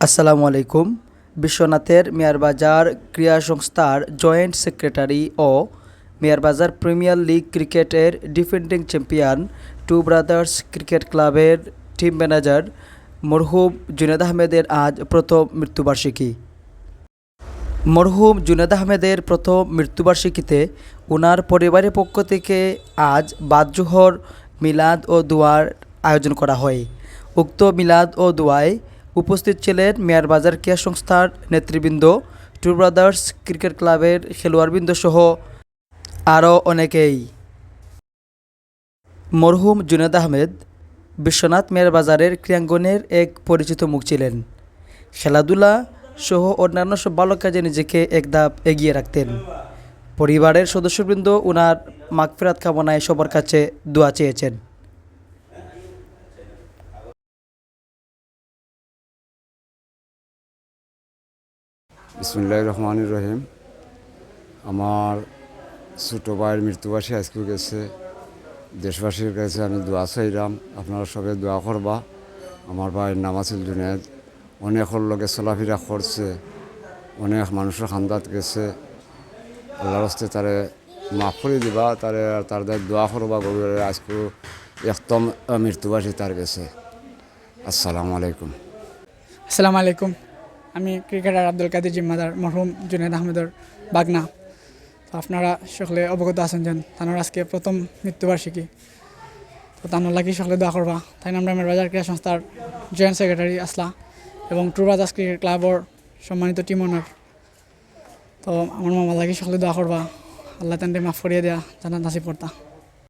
আসসালামু আলাইকুম। বিশ্বনাথের মিয়ারবাজার ক্রীড়া সংস্থার জয়েন্ট সেক্রেটারি ও মিয়ারবাজার প্রিমিয়ার লিগ ক্রিকেটের defending champion two brothers cricket ক্লাবের টিম ম্যানেজার মরহুম জুনেদ আহমেদের আজ প্রথম মৃত্যুবার্ষিকী। মরহুম জুনেদ আহমেদের প্রথম মৃত্যুবার্ষিকীতে ওনার পরিবারের পক্ষ থেকে আজ বাদজোহর মিলাদ ও দোয়ার আয়োজন করা হয়। উক্ত মিলাদ ও দোয়ায় উপস্থিত ছিলেন মেয়ারবাজার ক্রীড়া সংস্থার নেতৃবৃন্দ টু ব্রাদার্স ক্রিকেট ক্লাবের খেলোয়াড়বৃন্দ সহ আরও অনেকেই। মরহুম জুনেদ আহমেদ, বিশ্বনাথ মেয়ারবাজারের ক্রীড়াঙ্গনের এক পরিচিত মুখ ছিলেন। খেলাধুলা সহ অন্যান্য সব ভালো কাজে নিজেকে এক ধাপ এগিয়ে রাখতেন। পরিবারের সদস্যবৃন্দ ওনার মাগফিরাত কামনায় সবার কাছে দোয়া চেয়েছেন। বিসমুল্লাহ রহমান রহিম। আমার ছোটো ভাইয়ের মৃত্যুবাসী আজকে গেছে দেশবাসীর কাছে আমি দোয়া চাইলাম, আপনারা সবাই দোয়া করবা। আমার ভাইয়ের নাম আছিল জুনেদ। অনেকের লগে চলাফেরা করছে, অনেক মানুষের খান্দাত গেছে। আল্লাহর হস্তে তারে মাফ করে দিবা, তারে তার দোয়া করবা গভীরে। আজকে একদম মৃত্যুবাসী তার গেছে। আসসালামু আলাইকুম। আসসালামু আলাইকুম। আমি ক্রিকেটার আব্দুল কাদের জিম্মাদার, মরহুম জুনেদ আহমেদের বাগনা। তো আপনারা সকলে অবগত আছেন যেন তানোর আজকে প্রথম মৃত্যুবার্ষিকী। তো তানোর লাগি সকলে দোয়া করবা। তাই আমরা আমার বাজার ক্রীড়া সংস্থার জয়েন্ট সেক্রেটারি আসলা এবং ট্রু ব্রাদার্স ক্রিকেট ক্লাবর সম্মানিত টিম ওনার তো আমার মামা লাগি সকলে দোয়া করবা। আল্লাহ তান্ডে মাফ করিয়ে দেয়া জানাত নাসি করতা।